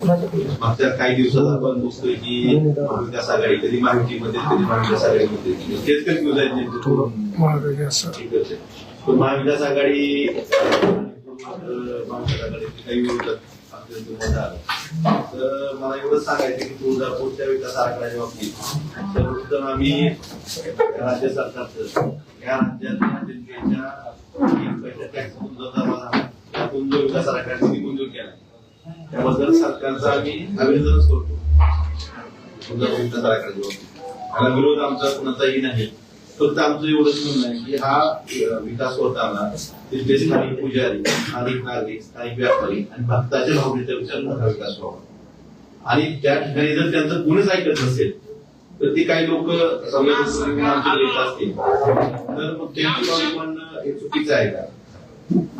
मागच्या काही दिवसात आपण बघतोय की महाविकास आघाडी कधी महायुतीमध्ये कधी महाविकास आघाडीमध्ये तेच कधी न्यूज आहेत आहे. पण महाविकास आघाडी महाविकास काही. तर मला एवढंच सांगायचं की तुळजापूरच्या विकास आराखड्याच्या बाबतीत. सर्वप्रथम आम्ही राज्य सरकारचं या राज्यातल्या जनतेच्या पैसा टॅक्स त्यातून जो विकास आराखडा निधी मंजूर केला त्याबद्दल सरकारचं आम्ही अभिनंदनच करतो. तुळजापूर विकास आराखड्याच्या त्याला विरोध आमचा कुणाचाही नाही. फक्त आमचं एवढंच म्हणणं आहे की हा विकास होताना तिथले स्थानिक पुजारी स्थानिक नागरिक स्थानिक व्यापारी आणि भक्ताच्या भावनेच्या विचारानं हा विकास व्हावा. आणि त्या ठिकाणी जर त्यांचं कोणीच ऐकत नसेल तर ते काही लोक संवेदनशील येत असतील. तर मग त्यांची म्हणणं हे चुकीचं आहे का?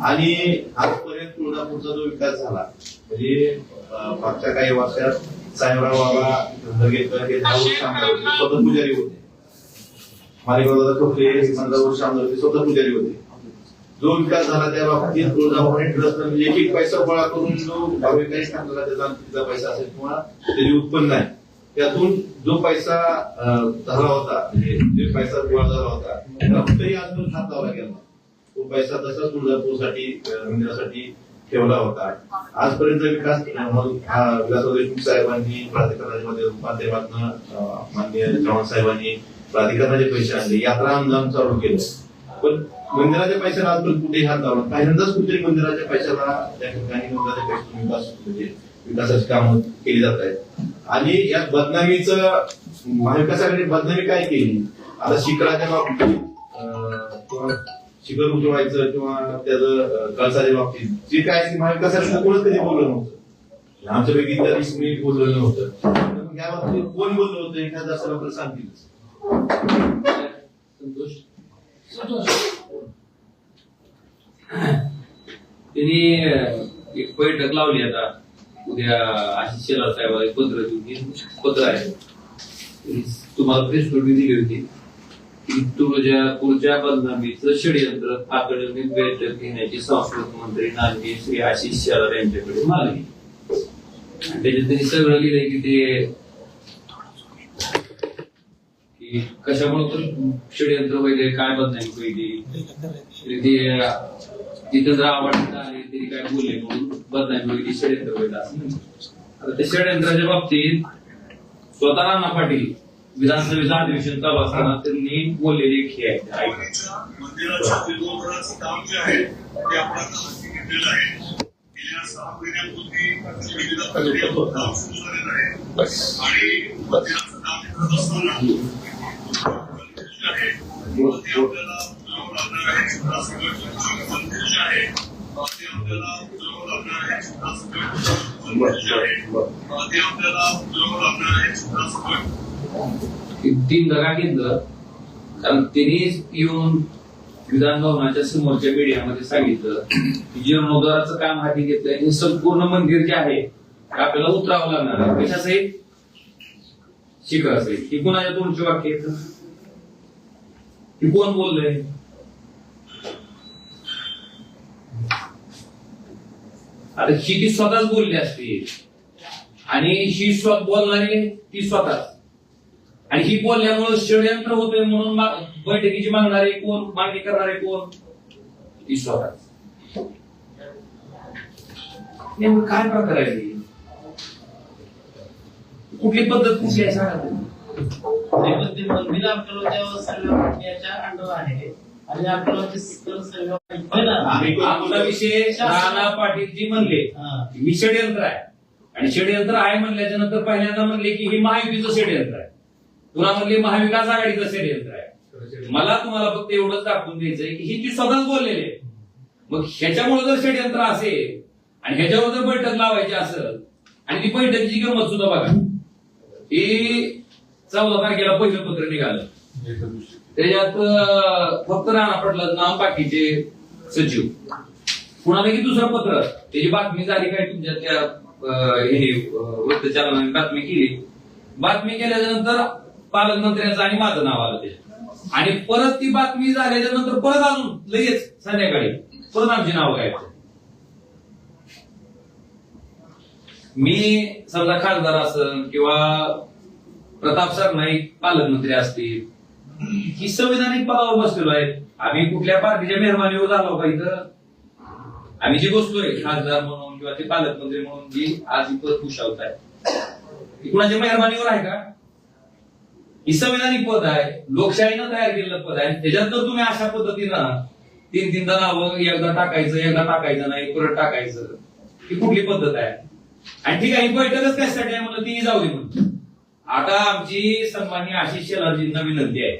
आणि आजपर्यंत तुळजापूरचा जो विकास झाला म्हणजे अं, मागच्या काही वर्षात साहेबराव बाबा धर्गेकर हे दहा वर्ष आमदार होते. स्वतः पुजारी होते. मालेगावला कपडे पंधरा वर्ष आमदार होते स्वतः पुजारी होते. जो विकास झाला त्या बाबतीत तुळजाभवानी ट्रस्ट म्हणजे एक एक पैसा गोळा करून जो भाविकांनी टाकलेला त्याचा तिचा पैसा असेल किंवा त्याचे उत्पन्न आहे. त्यातून जो पैसा झाला होता म्हणजे जे पैसा गोळा झाला होता त्याला कुठेही अजून हात लावला गेला तो पैसा तसाच तुळजापूरसाठी मंदिरासाठी ठेवला होता. आजपर्यंत विकास विकास देशमुख साहेबांनी प्राधिकरणाच्या माध्यमातून माननीय चव्हाण साहेबांनी प्राधिकरणाचे पैसे आणले. यात्रा अनुदान चालू केलं. पण मंदिराच्या पैशाला आजपर्यंत कुठेही हात लावला पहिल्यांदाच कुठेतरी मंदिराच्या पैशाला त्या ठिकाणी मंदिराच्या पैशातून विकास म्हणजे विकासाची कामं केली जात आहेत आणि या बदनामीचं महाविकासाकडे बदनामी काय केली? आता शिखराच्या बाबतीत शिखर उतरवायचं किंवा त्याचं कळसाच्या बाबतीत जे काय ते कोणच कधी बोललं नव्हतं. आमच्यापैकी इतर मी बोललं नव्हतं. या बाबतीत कोण बोललं होतं एखादा असं आपल्याला सांगतील. संतोष. त्यांनी एक बैठक लावली आता. उद्या आशिष शेलार साहेब एक पत्र देऊन हे पत्र आहे. तुम्हाला प्रेस नोटीस दिली होती. की तुझ्या पुढच्या बदनामीचं षडयंत्र तातडीने बैठक घेण्याची संस्कृत मंत्री नांदी श्री आशिष शेलार यांच्याकडे मागणी. त्याच्यात त्यांनी सगळं लिहिलंय की ते कशामुळे तर षडयंत्र वगैरे काय बदनामी पहिली ते तिथं जर आवडत आले तरी काय बोलले म्हणून बदनामी पहिली षडयंत्र वगैरे असं. आता त्या षडयंत्राच्या बाबतीत स्वतः नाना पाटील विधानसभेचं अधिवेशन चालू असताना त्यांनी बोललेली एक हे आहे काम जे आहे ते आपण आता हाती घेतलेलं आहे. गेल्या सहा महिन्यापूर्वी विविध प्रक्रिया काम सुरू झालेलं आहे आणि मंदिराचं काम करत असताना जे आहे ते आपल्याला उचलावं लागणार आहे. राष्ट्रगट मंदिर जे आहे ते आपल्याला उचलावं लागणार आहे. राष्ट्रगट मंदिर जे आहे ते आपल्याला तीन जागा घेतलं. कारण त्यांनी येऊन विधानभवनाच्या समोरच्या मीडियामध्ये सांगितलं की जीर्णोद्धाराचं काम हाती घेतलंय हे संपूर्ण मंदिर जे आहे आपल्याला उतरावं लागणार आहे. कशासहित शिखर असेल ही कुणाच्या दोनशे वाक्य ही कोण बोललंय? आता ही ती स्वतःच बोलली असते. आणि ही स्वतः बोलणारी ती स्वतःच. आणि ही बोलल्यामुळे षडयंत्र होतोय म्हणून मा- बैठकीची मागणारे कोण मागणी करणारे कोण? ती स्वतःच नेमकं काय प्रकार आहे? कुठली पद्धत कुठली आहे सांगा मंदिर अंडर आहे. आणि आमचा विषय राणा पाटील जी म्हणले. ही. षडयंत्र आहे. आणि षडयंत्र आहे म्हणल्याच्या नंतर पहिल्यांदा म्हणले की ही महायुतीचं षडयंत्र आहे. पुन्हा म्हणले महाविकास आघाडीचं षडयंत्र आहे. मला तुम्हाला फक्त एवढंच दाखवून द्यायचंय की ही ती स्वतःच बोललेली आहे. मग ह्याच्यामुळे जर षडयंत्र असेल आणि ह्याच्यावर जर बैठक लावायची असेल आणि ती बैठकीची गंमत सुद्धा बघा. ही चौदा तारखेला पहिलं पत्र निघालं. त्याच्यात फक्त राणा पडलं नाम बाकीचे सचिव. कुणाला की दुसरं पत्र. त्याची बातमी झाली काय तुमच्या त्या हे वृत्तचलनाने बातमी केली. बातमी केल्याच्यानंतर पालकमंत्र्यांचं आणि माझं नाव आलं ते. आणि परत ती बातमी झाल्याच्यानंतर परत अजून लगेच संध्याकाळी परत आमची नाव काय मी समजा खासदार असन किंवा प्रताप सरनाईक पालकमंत्री असतील ही संविधानिक पदावर बसलेलो आहे आम्ही कुठल्या पार्टीच्या मेहरबानीवर झालो का इथं? आम्ही जे बसलोय खासदार म्हणून किंवा ते पालकमंत्री म्हणून जी आज इथं खुशावत आहे. कुणाच्या मेहरबानीवर आहे का? ही संविधानिक पद आहे लोकशाहीनं तयार केलेलं पद आहे. त्याच्यात तुम्ही अशा पद्धतीनं तीन तीनदा नावं एकदा टाकायचं एकदा टाकायचं नाही परत टाकायचं. ही कुठली पद्धत आहे? आणि ठीक आहे ही बैठकच कशासाठी आहे म्हणलं ती जाऊ दे म्हणून. आता आमची सन्मान्य आशिष शेलारजींना विनंती आहे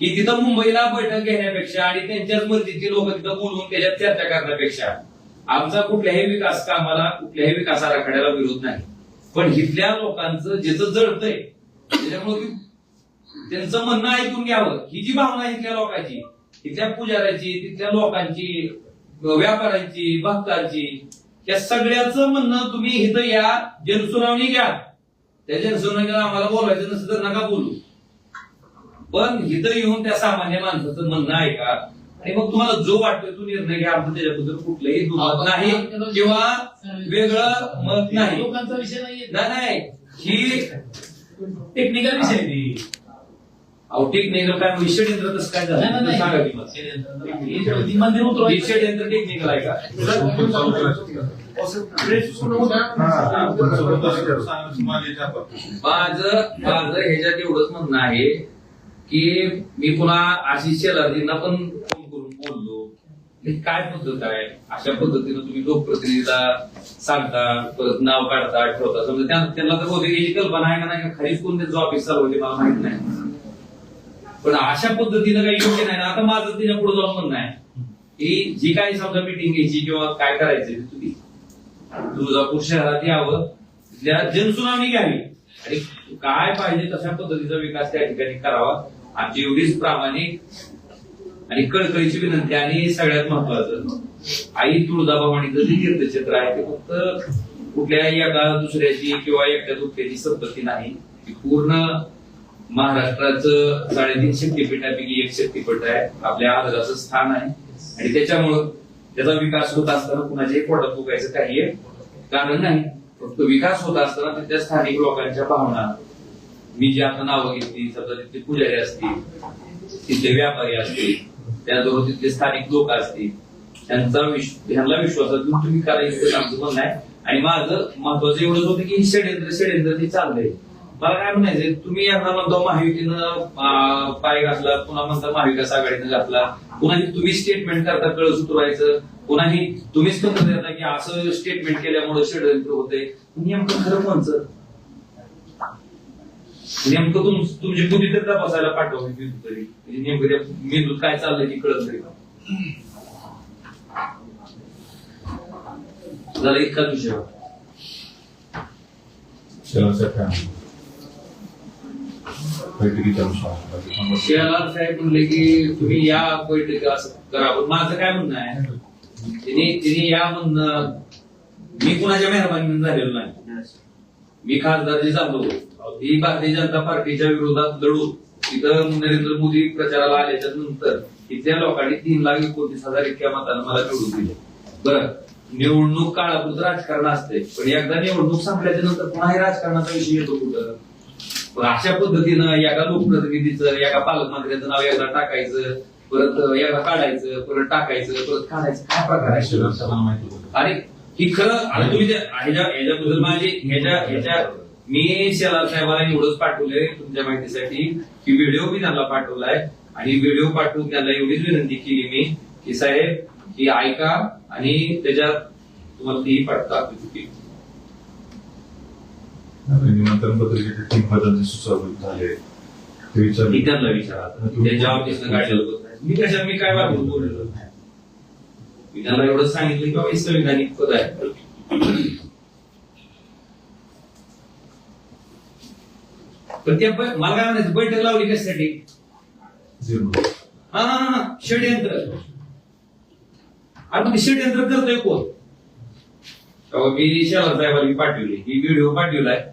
की तिथं मुंबईला बैठक घेण्यापेक्षा आणि त्यांच्याच मर्जीची लोक तिथं बोलून त्याच्यात चर्चा करण्यापेक्षा आमचा कुठल्याही विकास कामाला कुठल्याही विकास आराखड्याला विरोध नाही. पण इथल्या लोकांचं ज्याचं जळतंय त्याच्यामुळे त्यांचं म्हणणं ऐकून घ्यावं. ही जी भावना आहे इथल्या लोकांची तिथल्या पुजाऱ्याची तिथल्या लोकांची व्यापाऱ्यांची भक्तांची त्या सगळ्याचं म्हणणं तुम्ही इथं या जनसुनावणी घ्या. त्या जनसुनावणीला आम्हाला बोलायचं नसेल तर नका बोलू. पण इथं येऊन त्या सामान्य माणसाचं म्हणणं ऐका. आणि मग तुम्हाला जो वाटतोय तो निर्णय घ्या. आमचं त्याच्याबद्दल कुठलंही दुमत नाही किंवा वेगळं मत नाही. लोकांचा विषय नाही नाही. ही टेक्निकल विषय अहो टेक्निकल काय मग षडयंत्र कसं काय नाही, झालं नाही, सांगा की नाही. मला. मंदिर हे उतरवायचं षडयंत्र टेक्निकल आहे का? माझं माझं ह्याच्यात एवढंच म्हणणं आहे की मी पुन्हा आशिष शेलारजींना पण फोन करून बोललो. काय पद्धत आहे? अशा पद्धतीनं तुम्ही लोकप्रतिनिधीला सांगता परत नाव काढता ठेवता समजा त्या- त्यांना तर बहुतेक याची कल्पना आहे का नाही का? खालीच कोण त्यांचं ऑफिस चालवते मला माहीत नाही. पण अशा पद्धतीनं काही योग्य नाही. ना आता माझं तिने पुढे जाऊन म्हणणं आहे की जी काही समजा मिटिंग घ्यायची किंवा काय करायचं तुम्ही तुळजापूर शहरात यावं. तिथल्या जनसुनावणी घ्यावी. आणि काय पाहिजे तशा पद्धतीचा विकास त्या ठिकाणी करावा. आमची एवढीच प्रामाणिक आणि कळकळीची विनंती आणि सगळ्यात महत्वाचं आई तुळजाभवानीचं जे तीर्थक्षेत्र आहे ते फक्त कुठल्या एका दुसऱ्याची किंवा एकट्या दुसऱ्याची संपत्ती नाही. पूर्ण महाराष्ट्राचं साडेतीन शक्तीपीठापैकी एक शक्तीपीठ आहे. आपल्या आदराचं स्थान आहे. आणि त्याच्यामुळं त्याचा विकास होत असताना कुणाच्याही पोटात फुकायचं काही कारण नाही. फक्त विकास होत असताना त्या स्थानिक लोकांच्या भावना. मी जी आता नावं घेतली समजा तिथले पुजारी असतील तिथले व्यापारी असतील त्याचबरोबर तिथले स्थानिक लोक असतील त्यांचा विश- ह्यांना विश्वासात तुम्ही करायचं आमचं म्हणणं आहे. आणि माझं महत्वाचं एवढंच होतं की ही षडयंत्र षडयंत्र ते चाललंय. मला काय म्हणायचं तुम्ही यांना म्हणता महायुतीनं पाय घातला पुन्हा म्हणता महाविकास आघाडीनं घातला. पुन्हा तुम्ही स्टेटमेंट करता कळ सुटवायचं पुन्हाही तुम्हीच पत्र देता की असं स्टेटमेंट केल्यामुळे षडयंत्र होते नेमकं खरं कोणचं? नेमकं तुम तुमची बुद्धी तर तपासायला पाठवा मी तरी म्हणजे नेमकं मेंदूत काय चाललंय की कळत तरी का? इतका विषय होता. बैठकीच्या शेलार साहेब म्हणले की तुम्ही या बैठकी असं करा. पण माझं काय म्हणणं आहे तिने तिने या म्हणणं मी कुणाच्या मेहरबानी झालेलो नाही. मी खासदार जे झालो ही भारतीय जनता पार्टीच्या विरोधात लढून तिथं नरेंद्र मोदी प्रचाराला आल्याच्यानंतर इथल्या लोकांनी तीन लाख एकोणतीस हजार इतक्या मतानं मला निवडून दिले. बरं निवडणूक काळापुरतं राजकारण असते पण एकदा निवडणूक संपल्याच्या नंतर पुन्हा राजकारणाचा विषय येतो कुठं? अशा पद्धतीनं एका लोकप्रतिनिधीचं एका पालकमंत्र्याचं नाव एकदा टाकायचं परत एकदा काढायचं परत टाकायचं परत काढायचं. काय प्रकार आहे? अरे ही खरं आता तुम्ही ह्याच्याबद्दल माझी ह्याच्या ह्याच्या मी शेलार साहेबांना एवढंच पाठवलंय तुमच्या माहितीसाठी की व्हिडिओ मी त्यांना पाठवलाय. आणि व्हिडिओ पाठवून त्यांना एवढीच विनंती केली मी की साहेब की ऐका आणि त्याच्यात तुम्हाला ती पाठवता निमंत्रण पत्रिकेचे तीन पदांचे सुचारू झाले. ते मी विचारले. त्यांना विचारा. त्यांच्या ऑफिसनं काढलेलं होतं? मी कशा मी काय वाटून बोललेलो? नाही. मी त्यांना एवढं सांगितलं की बाबा हे संविधानिक पद आहे. पण त्या बै- मला काय म्हणायचं बैठक लावली कशासाठी? झिरो हा हा हा षडयंत्र. अरे मग ते षडयंत्र करतोय कोण? तेव्हा मी शेलार साहेबांनी पाठवली. ही व्हिडिओ पाठवलाय.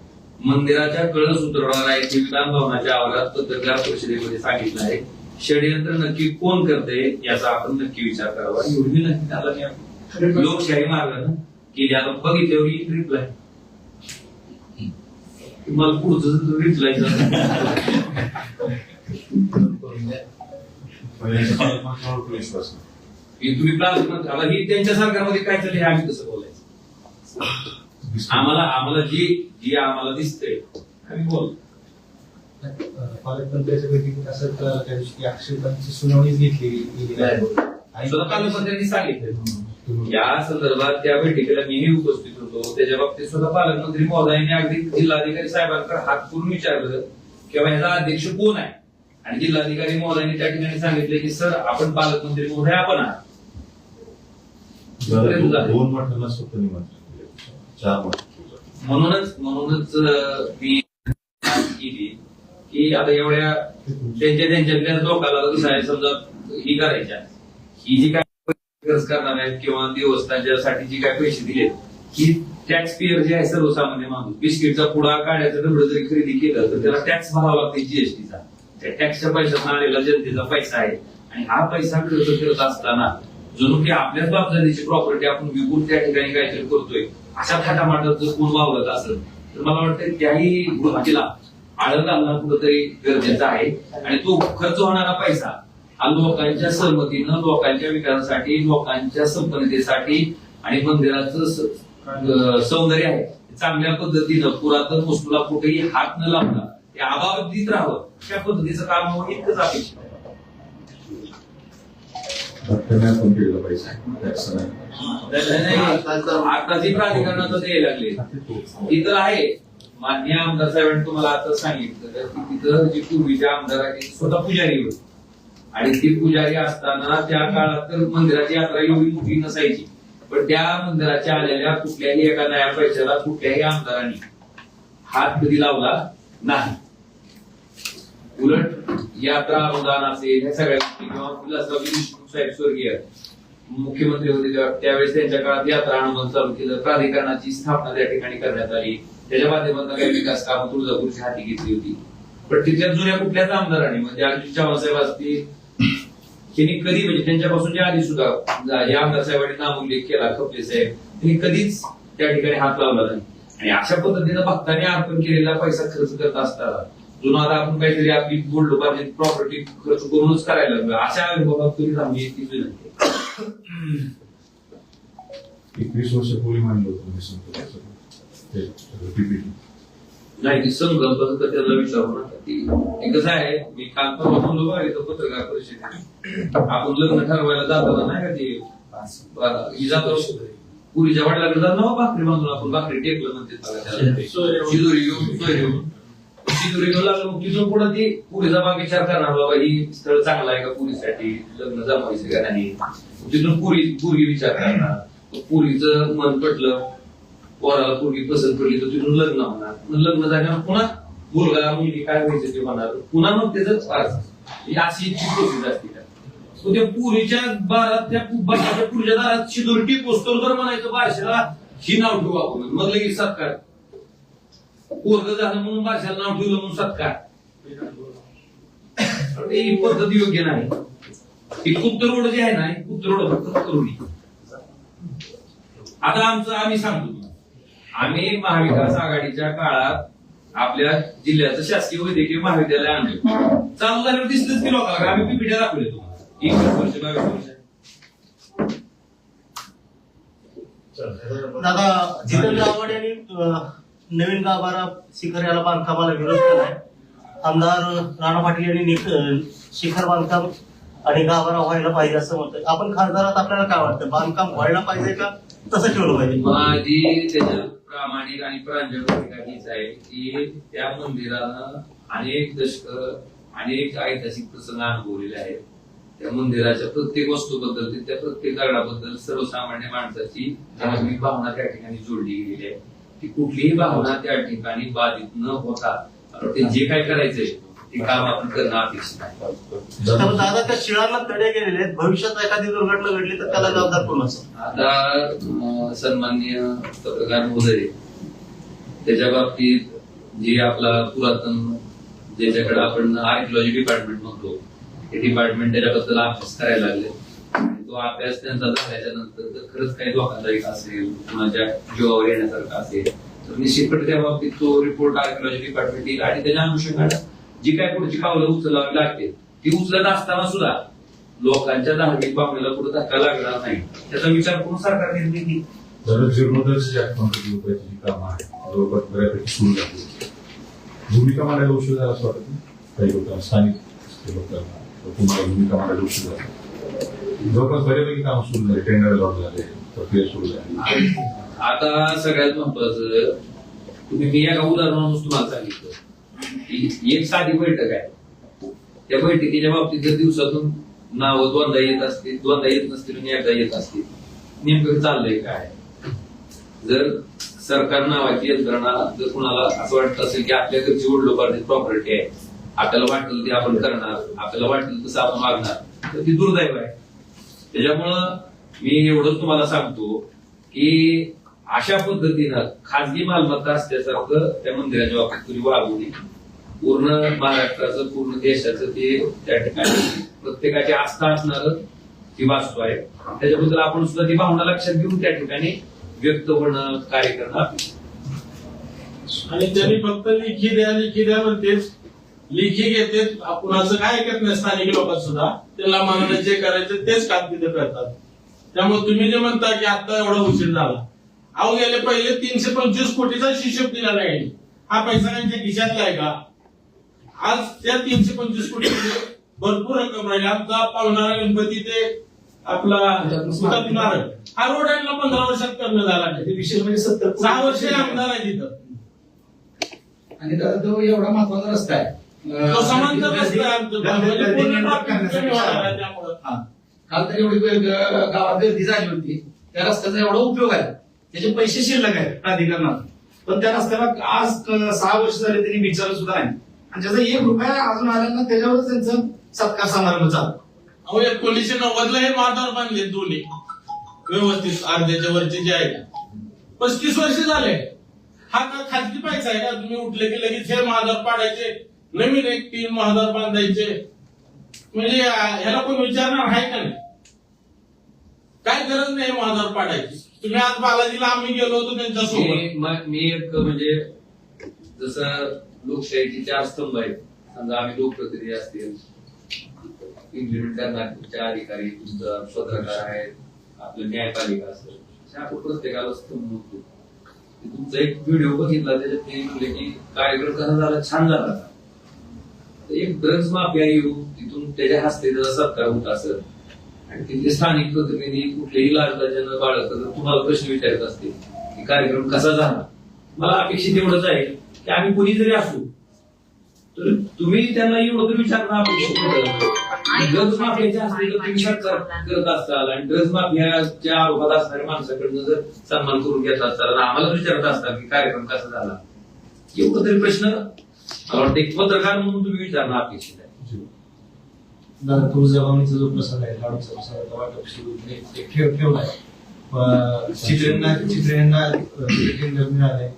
मंदिराच्या कळस उतरवणार आहे हे विधान भवनाच्या आवारात पत्रकार परिषदेमध्ये सांगितलं आहे. षडयंत्र नक्की कोण करते याचा आपण नक्की विचार करावा. एवढी नक्की त्याला लोकशाही मार्गानं केली आता बघितल्यावर येईल रिप्लाय मला पुढचं रिप्लाय. की तुम्ही आता ही त्यांच्या सरकारमध्ये काय चाललंय? हे आम्ही कसं बोलायचं? आम्हाला आम्हाला जी जी आम्हाला दिसतंय आम्ही बोल. पालकमंत्र्याच्या बैठकीत असं कळालं त्या दिवशी की आक्षेपांची सुनावणीच घेतली गेली नाही. आणि स्वतः पालकमंत्र्यांनी सांगितलं या संदर्भात त्या बैठकीला मीही उपस्थित होतो. त्याच्या बाबतीत पालकमंत्री महोदयांनी अगदी जिल्हाधिकारी साहेबांकडे हात करून विचारलं किंवा ह्याचा अध्यक्ष कोण आहे? आणि जिल्हाधिकारी महोदयांनी त्या ठिकाणी सांगितले की सर आपण पालकमंत्री महोदय आपण आहात. दोन मठांना स्वतः चार म्हणूनच म्हणूनच मी केली की आता एवढ्या त्यांच्या त्यांच्यातल्या लोकांना समजा ही करायच्या. ही जी काय खर्च करणार आहेत किंवा देवस्थानच्यासाठी जी काय पैसे दिले ही टॅक्स पेअर जे आहे सर्वसामान्य माणूस बिस्किटचा पुडा काढायचा दगड जरी खरेदी केलं तर त्याला टॅक्स भरावा लागते जीएसटीचा त्या टॅक्सच्या पैशातून आलेला जनतेचा पैसा आहे. आणि हा पैसा खर्च करत असताना जणू की आपल्याच बापजातीची प्रॉपर्टी आपण विकून त्या ठिकाणी काहीतरी करतोय अशा थाटामाटात जर कोण वावरत असेल तर मला वाटतं त्याही गोष्टीला आळं घालणं कुठंतरी गरजेचं आहे. आणि तो खर्च होणारा पैसा हा लोकांच्या सहमतीनं लोकांच्या विकासासाठी लोकांच्या संपन्नतेसाठी आणि मंदिराचं सौंदर्य आहे. चांगल्या पद्धतीनं पुरातन वस्तूला कुठेही हात न लावता ते अबाधित राहावं त्या पद्धतीचं काम इतकंच अपेक्षित आहे त्यांनी आपण केलेला पैसा टॅक्स नाही नाही, नाही, आता जी प्राधिकरणाचं द्यायला लागले. ती तर आहे. मान्य आमदार साहेबांनी तुम्हाला आता सांगितलं की तिथं जी पूर्वीच्या आमदाराची स्वतः पुजारी होती. आणि ती पुजारी असताना त्या काळात तर मंदिराची यात्रा एवढी मोठी नसायची. पण त्या मंदिराच्या आलेल्या कुठल्याही एका नया पैशाला कुठल्याही आमदारांनी हात कधी लावला नाही. उलट यात्रा अनुदान असेल ह्या सगळ्या गोष्टी किंवा साहेब स्वर्गीय मुख्यमंत्री होते तेव्हा त्यावेळेस त्यांच्या काळात यात्रा आंदोलन चालू केलं. प्राधिकरणाची स्थापना त्या ठिकाणी करण्यात आली. त्याच्या माध्यमातून काही विकास कामं तुळजापूरची हाती घेतली होती. पण तिथल्या जुन्या कुठल्याच आमदारांनी म्हणजे अगदी चव्हाणसाहेब असतील त्यांनी कधी म्हणजे त्यांच्यापासून आधी सुद्धा या आमदार साहेबांनी नामोल्लेख केला खपले साहेब त्यांनी कधीच त्या ठिकाणी हात लावला नाही. आणि अशा पद्धतीनं भक्तांनी अर्पण केलेला पैसा खर्च करत असताना जुना आता आपण काहीतरी आपली गोल्ड पाहिजे प्रॉपर्टी खर्च करूनच करायला लागलो अशा अनुभवात तरी आम्ही. एकवीस वर्ष पूर्वी मांडलं होतं. नाही ती तर त्याला विचारू नका ती कसं आहे मी काल परवा बोललो बघा इथं पत्रकार परिषदेत आपण लग्न ठरवायला जाताना नाही का ते ही जातो पुरीच्या वडिलाकडे जात ना भाकरी बांधून आपण भाकरी टेकलं म्हणते. शिदोरी घेऊन सोय घेऊन शिदोरी घेऊन लागलं मग तिथून पुढे ती पुरीचा भाग विचार करणार बाबा ही स्थळ चांगलं आहे का पुरीसाठी लग्न जमायचं का नाही? तिथून पुरी पुरी विचार करणार. पुरीचं मन पटलं पोराला पोरगी पसंत पडली तर तिथून लग्न होणार. मग लग्न झाल्यावर पुन्हा मुलगा मुलगी काय व्हायचं ते होणार? पुन्हा मग त्याचं फार अशी इतकी प्रोसेस असते त्या. त्या पुरीच्या बारात त्या बाराच्या पुरीच्या दारात शिदोरी पोस्टर तर म्हणायचं बारशाला ही नाव ठेवू आपण. मग लगेच सत्कार पोरग झालं म्हणून बारशाला नाव ठेवलं म्हणून सत्कार. ही पद्धत योग्य नाही. ही कुत्तरोड जे आहे ना ही कुत्तरोड फक्त करुणी. आता आमचं आम्ही सांगतो आम्ही महाविकास आघाडीच्या काळात आपल्या जिल्ह्याचं शासकीय वैद्यकीय महाविद्यालय आणलं. चालू झाल्यावर दिसतच की लोकांना. आम्ही पीपीड्या दाखवले तुम्हाला. एकवीस वर्ष बावीस वर्ष दादा जितेंद्र आव्हाड यांनी नवीन गाभारा शिखर याला बांधकामाला विरोध केलाय. आमदार राणा पाटील यांनी निक- शिखर बांधकाम आणि गाभारा व्हायला पाहिजे असं म्हणतोय. आपण खासदारात आपल्याला काय वाटतं? बांधकाम व्हायला पाहिजे का? तसं ठेवलं पाहिजे. माझी प्रामाणिक आणि प्रांजळ भूमिका हीच आहे की त्या मंदिरानं अनेक दशक अनेक ऐतिहासिक प्रसंग अनुभवलेले आहेत. त्या मंदिराच्या प्रत्येक वस्तूबद्दल त्या प्रत्येक दगडाबद्दल सर्वसामान्य माणसाची धार्मिक भावना त्या ठिकाणी जोडली गेलेली आहे. ती कुठलीही भावना त्या ठिकाणी बाधित न होता ते जे काय करायचंय ते काम आपण करणं अपेक्षित आहे. दादा त्या शिळांना तडे गेलेले आहेत. भविष्यात एखादी दुर्घटना घडली तर त्याला जबाबदार कोण असेल आता अं, सन्माननीय पत्रकार महोदय त्याच्या बाबतीत जे आपला पुरातन ज्याच्याकडे आपण आर्किओलॉजी डिपार्टमेंट म्हणतो ते डिपार्टमेंट त्याच्याबद्दल अभ्यास करायला लागले. तो अभ्यास त्यांचा झाल्याच्यानंतर जर खरंच काही धोकादायक असेल कुणाच्या जीवावर येण्यासारखा असेल तर निश्चितपणे त्या बाबतीत तो रिपोर्ट आर्किओलॉजी डिपार्टमेंट येईल आणि त्याच्या अनुषंगाने जी काय पुढची पावलं उचलावी लागतील ती उचलत असताना सुद्धा लोकांच्या धार्मिक भावनेला कुठं धक्का लागणार नाही. त्याचा विचार करून सरकार निर्णय घेईल. रुपयाची कामं आहेत जवळपास बऱ्यापैकी सुरू झाली भूमिका मांडायला उशीर झाला असं वाटत नाही? काही लोकांना स्थानिक लोकांना तुम्हाला भूमिका मांडायला उशीर झाला. जवळपास बऱ्यापैकी काम सुरू झाले टेंडर लॉट झाले प्रक्रिया सुरू झाली. आता सगळ्यात महत्वाचं तुम्ही मी एका उदाहरणानुसार तुम्हाला सांगितलं. एक साधी बैठक आहे. त्या बैठकीच्या बाबतीत जर दिवसातून नावं दोनदा येत असतील दोनदा येत नसतील आणि एकदा येत असतील नेमकं चाललंय काय? जर सरकार नावाची यंत्रणा जर कुणाला असं वाटत असेल की आपल्या घरची वडलोपार्जित प्रॉपर्टी आहे आपल्याला वाटलं ते आपण करणार आपल्याला वाटेल तसं आपण वागणार तर ती दुर्दैव आहे. त्याच्यामुळं मी एवढंच तुम्हाला सांगतो की अशा पद्धतीनं खाजगी मालमत्ता असल्यासारखं त्या मंदिराच्या बाबतीत तुम्ही वागू नये. पूर्ण महाराष्ट्राचं पूर्ण देशाचं ते त्या ठिकाणी प्रत्येकाची आस्था असणार ती वास्तू आहे. त्याच्याबद्दल आपण सुद्धा ती भावना लक्षात घेऊन त्या ठिकाणी व्यक्त होणं कार्य करणं आणि त्यांनी फक्त लिखी द्या लिखी द्या म्हणतेच लिखी घेते कुणाचं काय ऐकत नाही स्थानिक लोकात सुद्धा त्यांना मागणं जे करायचं तेच काम तिथे करतात. त्यामुळे तुम्ही जे म्हणता की आता एवढा उशीर झाला. अहो गेले पहिले तीनशे पंचवीस कोटीचा हिशोब दिला नाही. हा पैसा त्यांच्या खिशातला आहे का? आज त्या तीनशे पंचवीस कोटी भरपूर रक्कम राहिली. आमचा पावणारा गणपती ते आपला हा रोड यांना पंधरा वर्षात करणं झाला नाही विशेष म्हणजे सत्तर सहा वर्ष आमदार आहे तिथं. आणि तो एवढा महत्त्वाचा रस्ता आहे. समांतर रस्ता आहे आमचं. म्हणजे पूर्ण traffic कमी होणार आहे त्यामुळं. काल तर एवढी ग- गावात गर्दी झाली होती. त्या रस्त्याचा एवढा उपयोग आहे. त्याचे पैसे शिल्लक आहेत प्राधिकरणात. पण त्या रस्त्याला आज क- सहा वर्ष झाले त्यांनी विचारलं सुद्धा नाही. आणि ज्याचा एक रुपया अजून आला ना त्याच्यावरच त्यांचं सत्कार समारंभ चालू. अहो एकोणीसशे नव्वद ला हे महाद्वार बांधले दोन्ही. व्यवस्थित अर्ध्याच्या वरचे जे आहे. पस्तीस वर्ष झाले. हा का खाजगी पैसा आहे का? तुम्ही उठले की लगेच हे महाद्वार पाडायचे. नवीन एक तीन महादार बांधायचे. म्हणजे ह्याला कोण विचारणार आहे का नाही? काय गरज नाही महादार पाडायची. तुम्ही आज बालाजीला आम्ही गेलो होतो त्यांच्यासोबत. मी मी एक म्हणजे जसं लोकशाहीचे चार स्तंभ आहेत. समजा आम्ही लोकप्रतिनिधी असतील. इम्प्लिमेंट करणारे अधिकारी तुमचं पत्रकार आहेत. आपलं न्यायपालिका असेल. आपण प्रत्येकाला स्तंभ म्हणतो. तुमचा एक व्हिडिओ बघितला त्याच्यात ते म्हणले की कार्यक्रम कसा झाला छान झाला. एक ड्रग्ज माफिया येऊ तिथून त्याच्या हस्ते त्याचा सत्कार होत असेल. आणि तिथले स्थानिक प्रतिनिधी कुठलेही लाजलाजन बाळगत जर तुम्हाला प्रश्न विचारत असतील की कार्यक्रम कसा झाला? मला अपेक्षित एवढंच आहे की आम्ही कोणी जरी असू तर तुम्ही त्यांना एवढं तरी विचारणं अपेक्षित ड्रग्ज माफियाचे असले तर तुम्ही सत्कार करत असाल आणि ड्रग्ज माफियाच्या आरोपात असणाऱ्या माणसाकडनं जर सन्मान करून घेतला असताल आणि आम्हाला विचारत असताल की कार्यक्रम कसा झाला? एवढं तरी प्रश्न मला वाटतं एक पत्रकार म्हणून तुम्ही विचारणं अपेक्षित आहे. दादा तुळजाभवानीचा जो प्रसंग आहे लाडूचा प्रसंगाचा वाटप सुरू ठेव चित्र्यांना चित्र्यांना टेंडर मिळालंय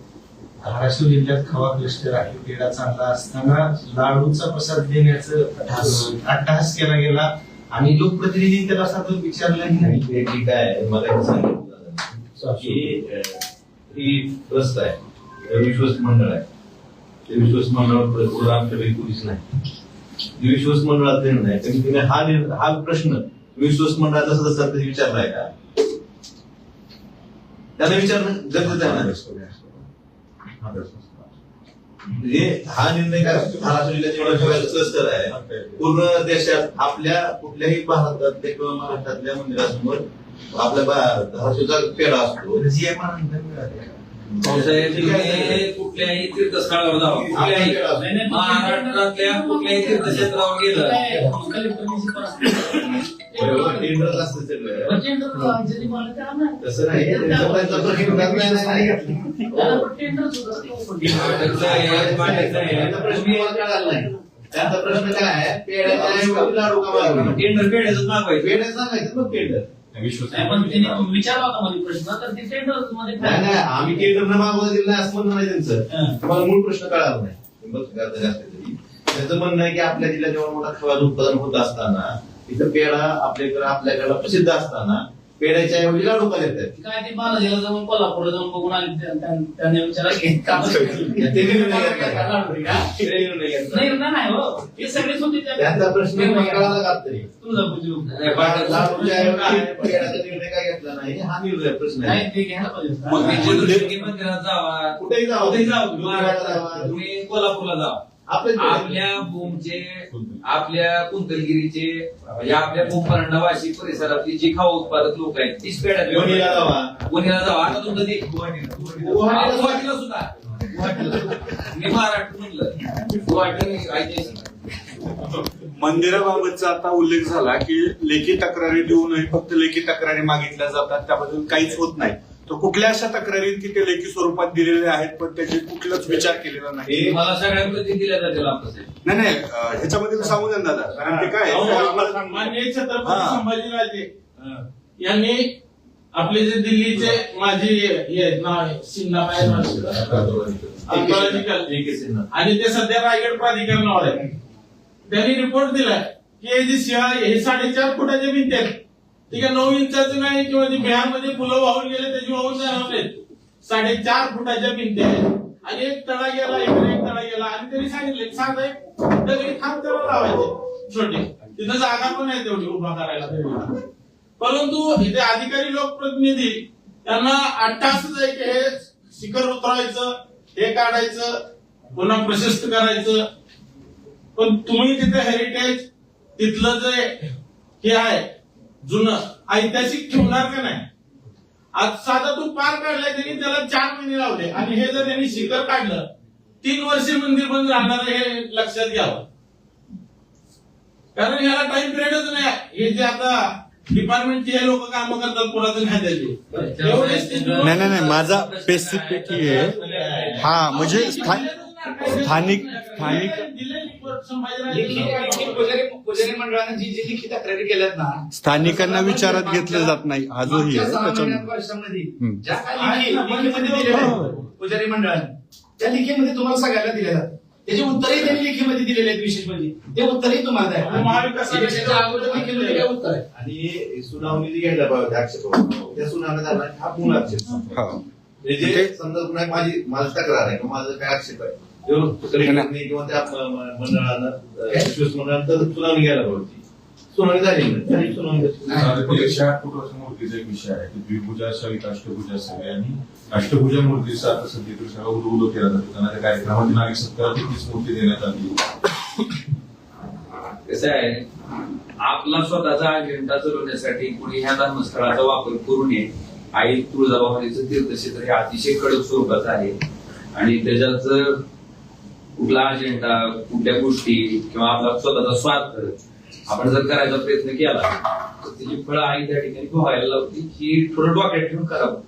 धाराशिव जिल्ह्यात खवा क्लस्टर आहे. पेढा चांगला असताना लाडूचा प्रसाद देण्याचं अट्टहास केला गेला. आणि लोकप्रतिनिधी त्याला साधं विचारलंही नाही. ठीक आहे. मला सांगितलं. की ही ट्रस्ट आहे. विश्वस्त मंडळ आहे. ते विश्वास मंडळावर पुढे आमच्यापैकी कुणीच नाही. जे विश्वस्त मंडळात निर्णय आहे कमीत कमी हा हा प्रश्न विश्वस्त मंडळाचा सदस्याला कधी विचारलाय का? त्याला विचारणं गरजेचं आहे ना? म्हणजे हा निर्णय काय महाराष्ट्र जिल्ह्यात क्लस्टर आहे. पूर्ण देशात आपल्या कुठल्याही भारतातल्या किंवा महाराष्ट्रातल्या मंदिरासमोर आपल्या धाराशिवचा पेढा असतो. तुम्ही कुठल्याही तीर्थस्थळावर जावा. कुठल्याही महाराष्ट्रातल्या कुठल्याही तीर्थक्षेत्रावर गेलं. तसं नाही त्यांचा प्रयत्न प्रश्न काय आहे? टेंडर पेढ्याचं मागवायचं पेढ्या सांगायचं. मग नाही पण त्यांनी विचारला होता मध्ये प्रश्न तर ते टेंडरमध्ये नाही नाही आम्ही टेंडर मागवलं दिलं नाही असं म्हणणं नाही त्यांचं. तुम्हाला मूळ प्रश्न कळाला नाही. बघ करता जास्त तरी त्यांचं म्हणणं आहे की आपल्या जिल्ह्यात जेव्हा मोठा खवाचं उत्पादन होत असताना तिथं पेढा आपल्याकडे आपल्याकडे प्रसिद्ध असताना पेढ्याच्या ऐवजी लाडू का देतात. काय ते बालाजीला जाऊन कोल्हापूर जाऊन बघून आले त्या- त्या- त्याने विचारा की का ते निर्णय. नाही ते निर्णय घेतला. नाही हो. हे सगळेच होते त्या- त्यांचा प्रश्न कळाला का तरी तुळजापूरची. नाही, लाडूच्या ऐवजी निर्णय घेतला नाही? हा निर्णय प्रश्न नाही आहे ते घ्यायला पाहिजे मग मंदिरात जावा कुठेही जावं. कुठेही जावा तुम्ही गुजरातला महाराष्ट्रात जावा. जावा, तुम्ही कोल्हापूरला जावा. आपल्या आपल्या भूमचे आपल्या कुंतलगिरीचे म्हणजे आपल्या भूम परांडा वाशी परिसरातली जी खाऊ उत्पादक लोक आहेत तीच पेढ्यात वणीला जावा. आता तुमचं ते गुवाहाटीला गुवाहाटीला सुद्धा. मी महाराष्ट्र म्हणलं. गुवाहाटी ऐतिहासिक. मंदिराबाबतचा आता उल्लेख झाला की लेखी तक्रारी देऊनही फक्त लेखी तक्रारी मागितल्या जातात त्याबद्दल काहीच होत नाही. तर कुठल्या अशा तक्रारी की ते लेखी स्वरूपात दिलेले आहेत पण त्याचे कुठलाच विचार केलेला नाही? मला सगळ्या प्रति दिल्या जातील नाही नाही ह्याच्यामध्ये तर सांगू द्या ना दादा कारण ते काय छत्रपती हा. संभाजीराजे यांनी आपले जे दिल्लीचे माजी हे आणि ते सध्या रायगड प्राधिकरणावर आहे त्यांनी रिपोर्ट दिलाय की हे जे शिळा हे साडेचार फुटाचे भिंती आहेत. ठीक आहे नऊ इंचाचं नाही किंवा बिहारमध्ये फुलं वाहून गेले त्याची वाहून जाणार साडेचार फुटाच्या भिंती आहेत. आणि एक तळा गेला इकडे एक तळा गेला आणि त्यांनी सांगितले साधा एक दगडी खांब त्याला लावायचे. छोटे. तिथं जागा पण आहे तेवढी उभा करायला. परंतु इथे अधिकारी लोकप्रतिनिधी त्यांना अट्टासच आहे की हे शिखर उतरायचं हे काढायचं पुन्हा प्रशस्त करायचं. पण तुम्ही तिथे हेरिटेज तिथलं जे हे आहे जुनं. ऐतिहासिक ठेवणार का नाही? आज साधा तू पार काढलाय त्यांनी त्याला चार महिने लावले. आणि हे जर त्यांनी शिखर काढलं तीन वर्ष मंदिर बंद राहणार हे लक्षात घ्यावं. कारण याला टाइम पिरियडच नाही. हे जे आता डिपार्टमेंटचे हे लोक काम करतात पुरातन खात्याचे एवढेच नाही नाही नाही. माझा स्पेसिफिक आहे हा म्हणजे स्थानिक स्थानिक दिलेली संभाजीराजे लेखी लेखी पुजारी पुजारी मंडळाने जी जी लिखित तक्रारी केल्यात ना स्थानिकांना विचारात घेतलं जात नाही हा जो ही मागच्या आहे पुजारी मंडळाने त्या लिखीमध्ये तुम्हाला सगळ्याला दिल्या जातात त्याची उत्तरही त्यांनी लेखीमध्ये दिलेली आहेत विशेष म्हणजे ते उत्तरही तुम्हाला लिखीमध्ये काय उत्तर आहे? आणि सुनावणी घ्यायला पाहिजे आक्षेप त्या सुनावणी हा पूर्ण आक्षेप. हा. म्हणजे समजा पुन्हा माझी माझी तक्रार आहे माझा काय आक्षेप आहे? किंवा त्या मंडळानं सुनावणी घ्यायला पाहिजे सुनावणी झाली नाही. सुनावणी. ते मूर्तीचा एक विषय आहे की आणि अष्टभुजा मूर्तीचा आता सध्या सगळं उदो केला जातो. त्यांना त्या कार्यक्रमामध्ये नागरिक सत्कारात तीच मूर्ती देण्यात आली. कसं आहे आपला स्वतःचा अजेंडा चालवण्यासाठी कुणी ह्या धर्मस्थळाचा वापर करू नये. आई तुळजाभवानीचं तीर्थक्षेत्र हे अतिशय कडक स्वरूपाचं आहे. आणि त्याच्यात कुठला अजेंडा कुठल्या गोष्टी किंवा आपला स्वतःचा स्वार्थ आपण जर करायचा प्रयत्न केला तर त्याची फळं आई त्या ठिकाणी पोहायला लावते की थोडं डॉक्यात ठेवून करावं.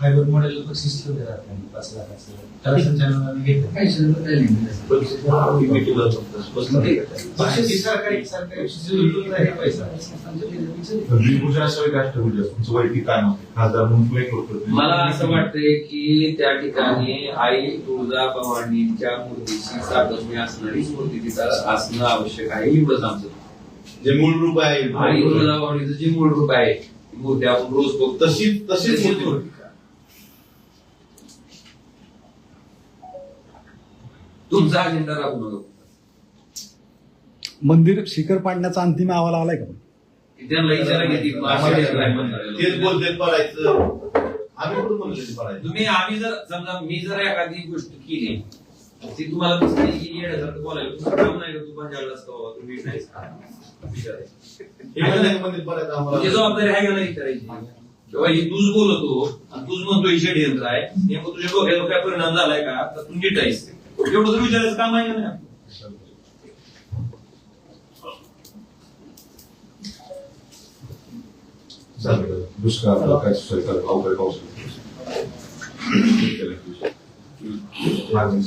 फायबर मॉडेल बक्षीस ठेवले जातात पाच लाखाचं त्याला संचालनाने घेतलं मला असं वाटतंय की त्या ठिकाणी आई तुळजा भवानीच्या मूर्तीची साधर्म्य असणारी मूर्ती तिथं असणं आवश्यक आहे एवढंच आमचं. जे मूळ रूप आहे. आई तुळजा भवानीचं जे मूळ रूप आहे मूर्ती आपण रोज बघतो. तशीच तशीच मूर्ती मूर्ती. तुमचा अजेंडा राहू नका मंदिर शिखर पाडण्याचा अंतिम अहवाल आलाय का? त्यांना विचारा किती? तेच बोलते पडायचं आम्ही ते पडायचं तुम्ही आम्ही जर समजा मी जर एखादी गोष्ट केली ती तुम्हाला येण्यासारखं बोलायला तुमचं काम नाही का तू पंजाबला असतो बाबा? तुम्ही का? विचारायचं. हे आम्हाला. जबाबदारी आहे का नाही विचारायची किंवा ही तूच बोलतो आणि तूच म्हणतो ही षडयंत्र आहे. नेमकं तुझ्या डोक्यावर काय परिणाम झालाय का? तर तू नीट आहेस. एवढं तर विचारायचं काम आहे का नाही. दुष्काळ काय सरकार अवघड पाऊस मागणी